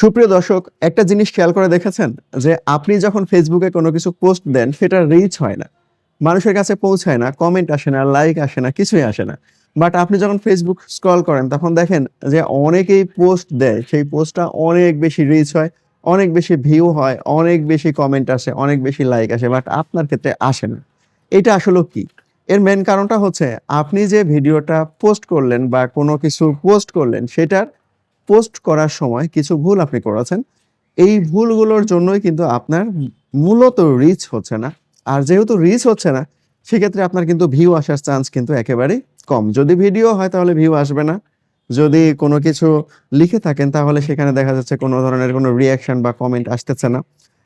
সুপ্রিয় দর্শক, একটা জিনিস খেয়াল করে দেখেছেন? যে আপনি যখন ফেসবুকে কোনো কিছু পোস্ট দেন, সেটা রিচ হয় না। মানুষের কাছে পৌঁছায় না কমেন্ট আসে না লাইক আসে না, কিছুই আসে না। বাট আপনি যখন ফেসবুক স্ক্রল করেন, তখন দেখেন যে অনেকেই পোস্ট দেয়। সেই পোস্টটা অনেক বেশি রিচ হয়, অনেক বেশি ভিউ হয়, অনেক বেশি কমেন্ট আসে, অনেক বেশি লাইক আসে বাট আপনার ক্ষেত্রে আসে না। এটা আসলে কি? এর মেন কারণটা হচ্ছে, আপনি যে ভিডিওটা পোস্ট করলেন বা কোনো কিছু পোস্ট করলেন, সেটার পোস্ট করার সময় কিছু ভুল আপনি করেছেন। এই ভুলগুলোর জন্যই কিন্তু আপনার মূলত রিচ হচ্ছে না। আর যেহেতু রিচ হচ্ছে না, সেক্ষেত্রে আপনার কিন্তু ভিউ আসার চান্স কিন্তু একেবারেই কম। যদি ভিডিও হয় তাহলে ভিউ আসবে না। যদি কোনো কিছু লিখে থাকেন তাহলে সেখানে দেখা যাচ্ছে কোনো ধরনের কোনো রিয়াকশন বা কমেন্ট আসতেছে না।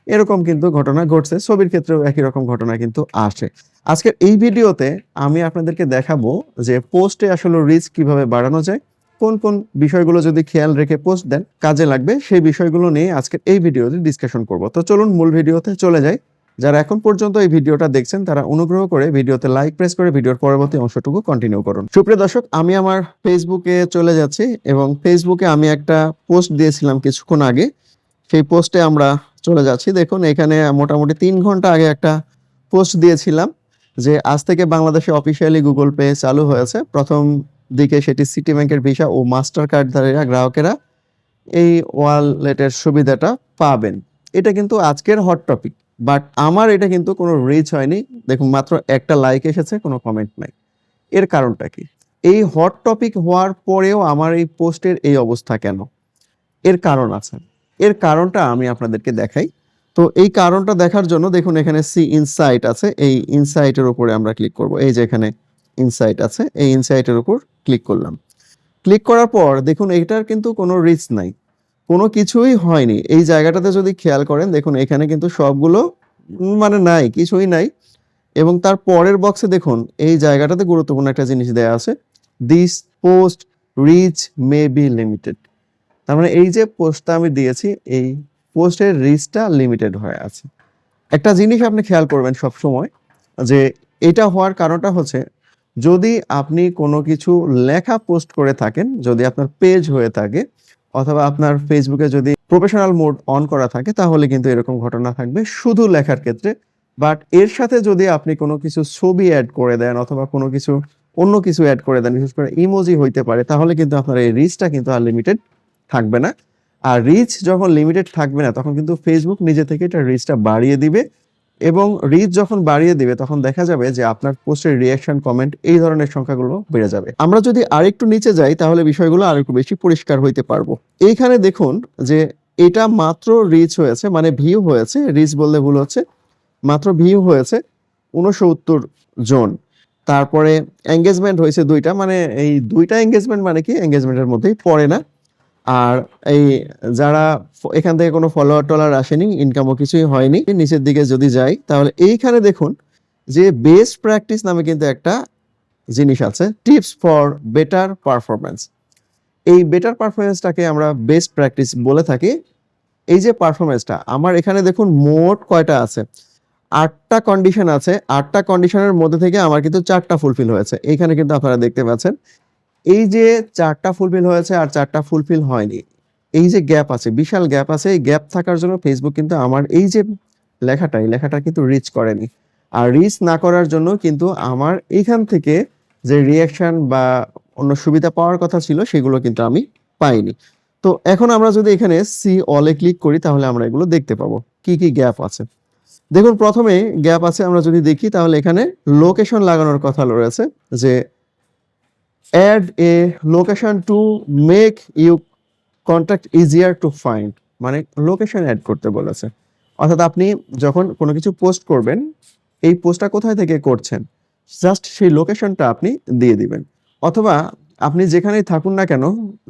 এরকম কিন্তু ঘটনা ঘটছে, ছবির ক্ষেত্রেও একই রকম ঘটনা কিন্তু আসে। আজকের এই ভিডিওতে আমি আপনাদেরকে দেখাবো যে পোস্টে আসলে রিচ কীভাবে বাড়ানো যায়। কোন কোন বিষয়গুলো যদি খেয়াল রেখে পোস্ট দেন, কাজে লাগবে, সেই বিষয়গুলো নিয়ে আজকের এই ভিডিওতে ডিসকাশন করব। তো চলুন মূল ভিডিওতে চলে যাই। যারা এখন পর্যন্ত এই ভিডিওটা দেখছেন, তারা অনুগ্রহ করে ভিডিওতে লাইক প্রেস করে ভিডিওর পরবর্তী অংশটুকু কন্টিনিউ করুন। সুপ্রিয় দর্শক, আমি আমার ফেসবুকে চলে যাচ্ছি এবং ফেসবুকে আমি একটা পোস্ট দিয়েছিলাম কিছুক্ষণ আগে। সেই পোস্টে আমরা চলে যাচ্ছি। দেখুন, এখানে মোটামুটি তিন ঘণ্টা আগে একটা পোস্ট দিয়েছিলাম যে, আজ থেকে বাংলাদেশে অফিসিয়ালি গুগল পে চালু হয়েছে। প্রথম দিকে সেটি সিটি ব্যাংকের ভিসা ও মাস্টার কার্ডধারীরা গ্রাহকেরা এই ওয়ালেটের সুবিধাটা পাবেন। এটা কিন্তু আজকের হট টপিক বাট আমার এটা কিন্তু কোনো রিচ হয়নি। দেখুন, মাত্র একটা লাইক এসেছে, কোনো কমেন্ট নাই। এর কারণটা কি? এই হট টপিক হওয়ার পরেও আমার এই পোস্টের এই অবস্থা কেন? এর কারণ আছে। এর কারণটা আমি আপনাদেরকে দেখাই। তো এই কারণটা দেখার জন্য দেখুন, এখানে সি ইনসাইট আছে। এই ইনসাইটের উপরে আমরা ক্লিক করব। এই যে এখানে ইনসাইট আছে, এই ইনসাইটের উপর ক্লিক করলাম। ক্লিক করার পর দেখুন এটার কিন্তু কোনো রিচ নাই, কোনো কিছুই হয়নি। এই জায়গাটাতে যদি খেয়াল করেন, দেখুন এখানে কিন্তু সবগুলো মানে নাই, কিছুই নাই। এবং তার পরের বক্সে দেখুন, এই জায়গাটাতে গুরুত্বপূর্ণ একটা জিনিস দেয়া আছে this post reach may be limited তার মানে এই যে পোস্টটা আমি দিয়েছি, এই পোস্টের রিচটা লিমিটেড হয়ে আছে। একটা জিনিস আপনি খেয়াল করবেন সব সময় যে এটা হওয়ার কারণটা হচ্ছে যদি আপনি কোনো কিছু লেখা পোস্ট করে থাকেন, যদি আপনার পেজ হয়ে থাকে, অথবা আপনার ফেসবুকে যদি প্রফেশনাল মোড অন করা থাকে, তাহলে কিন্তু এরকম ঘটনা থাকবে শুধু লেখার ক্ষেত্রে। বাট এর সাথে যদি আপনি কোনো কিছু ছবি অ্যাড করে দেন, অথবা কোনো কিছু অন্য কিছু অ্যাড করে দেন, বিশেষ করে ইমোজি হইতে পারে, তাহলে কিন্তু আপনার এই রিচটা কিন্তু আর লিমিটেড থাকবে না। আর রিচ যখন লিমিটেড থাকবে না, তখন কিন্তু ফেসবুক নিজে থেকে এটা রিচটা বাড়িয়ে দিবে। এবং রিচ যখন বাড়িয়ে দিবে, তখন দেখা যাবে যে আপনার পোস্টের রিয়াকশন কমেন্ট এই ধরনের সংখ্যাগুলো বেড়ে যাবে। আমরা যদি আরেকটু নিচে যাই, তাহলে বিষয়গুলো আরেকটু বেশি পরিষ্কার হইতে পারব। এইখানে দেখুন যে এটা মাত্র রিচ হয়েছে মানে ভিউ হয়েছে রিচ বললে ভুল হচ্ছে, মাত্র ভিউ হয়েছে উনসত্তর জন। তারপরে এঙ্গেজমেন্ট হয়েছে দুইটা মানে এই দুইটা এঙ্গেজমেন্ট মানে কি? এঙ্গেজমেন্টের মধ্যেই পড়ে না। আর এই যারা এখান থেকে কোনো ফলোয়ার টলার আসেনি ইনকামও কিছুই হয়নি, নিচের দিকে যদি যাই, তাহলে এইখানে দেখুন যে বেস্ট প্র্যাকটিস নামে কিন্তু একটা জিনিস আছে টিপস ফর বেটার পারফরমেন্স এই বেটার পারফরমেন্সটাকে আমরা বেস্ট প্র্যাকটিস বলে থাকি। এই যে পারফরমেন্সটা আমার এখানে দেখুন মোট কয়টা আছে? আটটা কন্ডিশন আছে, আটটা কন্ডিশনের মধ্যে থেকে আমার কিন্তু চারটা ফুলফিল হয়েছে। এইখানে কিন্তু আপনারা দেখতে পাচ্ছেন এই যে চারটা ফুলফিল হয়েছে আর চারটা ফুলফিল হয়নি, এই যে গ্যাপ আছে, বিশাল গ্যাপ আছে, এই গ্যাপ থাকার জন্য ফেসবুক কিন্তু আমার এই যে লেখাটা, এই লেখাটা কিন্তু রিচ করেনি। আর রিচ না করার জন্য কিন্তু আমার এইখান থেকে যে রিয়াকশন বা অন্য সুবিধা পাওয়ার কথা ছিল, সেগুলো কিন্তু আমি পাইনি। তো এখন আমরা যদি এখানে সি অলে ক্লিক করি, তাহলে আমরা এগুলো দেখতে পাবো। কি কি গ্যাপ আছে? দেখুন, প্রথমে গ্যাপ আছে, আমরা যদি দেখি, তাহলে এখানে লোকেশন লাগানোর কথা রয়েছে, যে add a location to make you contact easier to find মানে লোকেশন অ্যাড করতে বলেছে। অর্থাৎ আপনি যখন কোনো কিছু পোস্ট করবেন, এই পোস্টটা কোথায় থেকে করছেন? জাস্ট সেই লোকেশনটা আপনি দিয়ে দিবেন। অথবা আপনি যেখানেই থাকুন না কেন,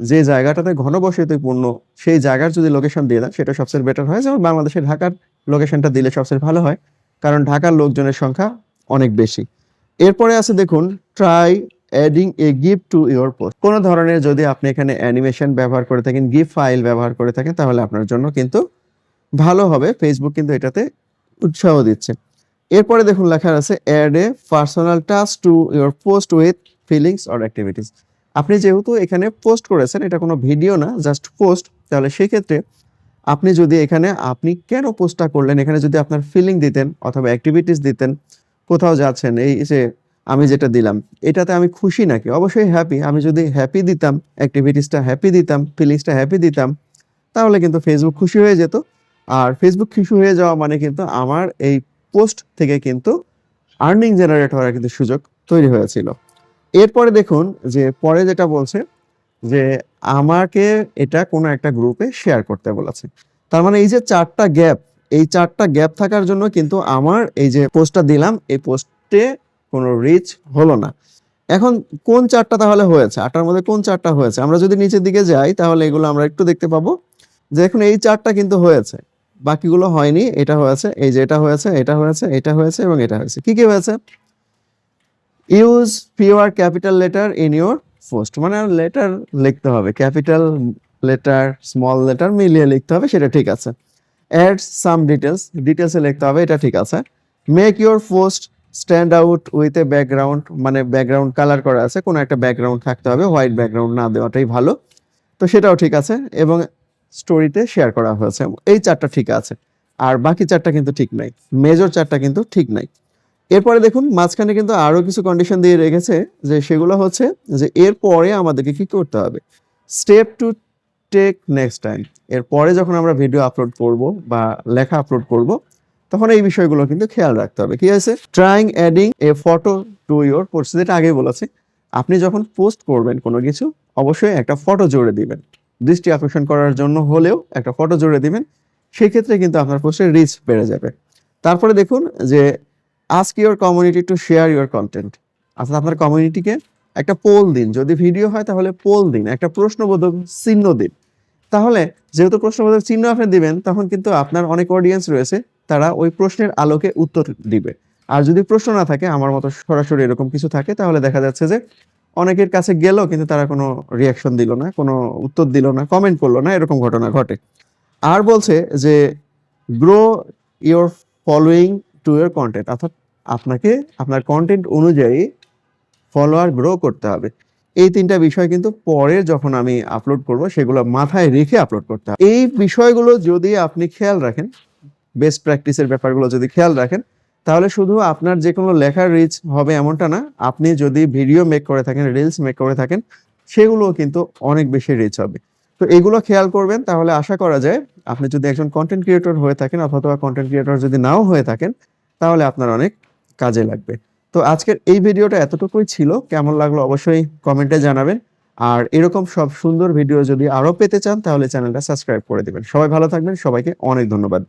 যে জায়গাটাতে ঘনবসতিপূর্ণ, সেই জায়গার যদি লোকেশন দিয়ে দেন, সেটা সবচেয়ে বেটার হয়। যেমন বাংলাদেশে ঢাকার লোকেশনটা দিলে সবচেয়ে ভালো হয়। কারণ ঢাকার লোকজনের সংখ্যা অনেক বেশি। এরপরে আছে দেখুন try adding a gift to your post কোনো ধরনের যদি আপনি এখানে অ্যানিমেশন ব্যবহার করে থাকেন গিফট ফাইল ব্যবহার করে থাকেন, তাহলে আপনার জন্য কিন্তু ভালো হবে। ফেসবুক কিন্তু এটাতে উৎসাহ দিচ্ছে। এরপরে দেখুন লেখা আছে add a personal touch to your post with feelings or activities আপনি যেহেতু এখানে পোস্ট করেছেন, এটা কোনো ভিডিও না জাস্ট পোস্ট তাহলে সেই ক্ষেত্রে আপনি যদি এখানে, আপনি কেন পোস্টটা করলেন? এখানে যদি আপনার ফিলিং দিতেন অথবা অ্যাক্টিভিটিস দিতেন, কোথাও যাচ্ছেন, এই যে আমি যেটা দিলাম, এটাতে আমি খুশি নাকি? অবশ্যই হ্যাপি আমি যদি হ্যাপি দিতাম অ্যাক্টিভিটিসটা হ্যাপি দিতাম ফিলিংসটা হ্যাপি দিতাম, তাহলে কিন্তু ফেসবুক খুশি হয়ে যেত। আর ফেসবুক খুশি হয়ে যাওয়া মানে কিন্তু আমার এই পোস্ট থেকে কিন্তু আর্নিং জেনারেট হওয়ার কিন্তু সুযোগ তৈরি হয়েছিল। এরপরে দেখুন যে পরে যেটা বলছে যে আমাকে এটা কোনো একটা গ্রুপে শেয়ার করতে বলেছে। তার মানে এই যে চারটা গ্যাপ এই চারটা গ্যাপ থাকার জন্য কিন্তু আমার এই যে পোস্টটা দিলাম, এই পোস্টে কোনো রিচ হলো না। এখন কোন চারটা তাহলে হয়েছে? আটটার মধ্যে কোন চারটা হয়েছে? আমরা যদি নিচের দিকে যাই, তাহলে এগুলো আমরা একটু দেখতে পাবো যে এখন এই চারটা কিন্তু হয়েছে। বাকিগুলো হয়নি, এটা হয়েছে, এই যে এটা হয়েছে এটা হয়েছে এটা হয়েছে এবং এটা হয়েছে। কি কি হয়েছে? Use fewer capital letter in your post মানে লেটার লিখতে হবে। ক্যাপিটাল লেটার স্মল লেটার মিলিয়ে লিখতে হবে, সেটা ঠিক আছে। অ্যাড সাম ডিটেলস ডিটেলসে লিখতে হবে, এটা ঠিক আছে। Make your post stand out with a background মানে ব্যাকগ্রাউন্ড কালার করা আছে, কোনো একটা ব্যাকগ্রাউন্ড থাকতে হবে হোয়াইট ব্যাকগ্রাউন্ড না দেওয়াটাই ভালো। তো সেটাও ঠিক আছে এবং স্টোরিতে শেয়ার করা হয়েছে। এই চারটা ঠিক আছে, আর বাকি চারটা কিন্তু ঠিক নাই মেজর চারটা কিন্তু ঠিক নাই। এরপরে দেখুন, মাঝখানে কিন্তু আরও কিছু কন্ডিশন দিয়ে রেখেছে, যে সেগুলো হচ্ছে যে এরপরে আমাদেরকে কি করতে হবে? Step to take next time এরপরে যখন আমরা ভিডিও আপলোড করব বা লেখা আপলোড করব তখন এই বিষয়গুলো কিন্তু খেয়াল রাখতে হবে। কি আছে trying adding a photo to your post যেটা আগে বলেছি, আপনি যখন পোস্ট করবেন কোনো কিছু, অবশ্যই একটা ফটো জুড়ে দিবেন। দৃষ্টি আকর্ষণ করার জন্য হলেও একটা ফটো জুড়ে দিবেন, সেক্ষেত্রে কিন্তু আপনার পোস্টের রিচ বেড়ে যাবে। তারপরে দেখুন যে ask your community to share your content অর্থাৎ আপনার কমিউনিটিকে একটা পোল দিন। যদি ভিডিও হয় তাহলে পোল দিন, একটা প্রশ্নবোধক চিহ্ন দিন। তাহলে যেহেতু প্রশ্নবোধক চিহ্ন আপনি দিবেন, তখন কিন্তু আপনার অনেক অডিয়েন্স রয়েছে, তারা ওই প্রশ্নের আলোকে উত্তর দিবে। আর যদি প্রশ্ন না থাকে, আমার মতো সরাসরি এরকম কিছু থাকে, তাহলে দেখা যাচ্ছে যে অনেকের কাছে গেল কিন্তু তারা কোনো রিয়াকশন দিল না, কোনো উত্তর দিল না কমেন্ট করল না, এরকম ঘটনা ঘটে। আর বলছে যে grow your following to your content অর্থাৎ আপনাকে, আপনার কন্টেন্ট অনুযায়ী ফলোয়ার গ্রো করতে হবে। এই তিনটা বিষয় কিন্তু পরে যখন আমি আপলোড করব, সেগুলো মাথায় রেখে আপলোড করতে হবে। এই বিষয়গুলো যদি আপনি খেয়াল রাখেন বেস্ট প্র্যাকটিসের ব্যাপারগুলো যদি খেয়াল রাখেন, তাহলে শুধু আপনার যে কোনো লেখার রিচ হবে এমনটা না, আপনি যদি ভিডিও মেক করে থাকেন রিলস মেক করে থাকেন, সেগুলোও কিন্তু অনেক বেশি রিচ হবে। তো এগুলো খেয়াল করবেন, তাহলে আশা করা যায় আপনি যদি একজন কন্টেন্ট ক্রিয়েটর হয়ে থাকেন, অথবা কন্টেন্ট ক্রিয়েটর যদি নাও হয়ে থাকেন, তাহলে আপনার অনেক কাজে লাগবে। তো আজকের এই ভিডিওটা এতটুকুই ছিল। কেমন লাগল অবশ্যই কমেন্টে জানাবেন। আর এরকম সব সুন্দর ভিডিও যদি আরও পেতে চান, তাহলে চ্যানেলটা সাবস্ক্রাইব করে দেবেন। সবাই ভালো থাকবেন। সবাইকে অনেক ধন্যবাদ।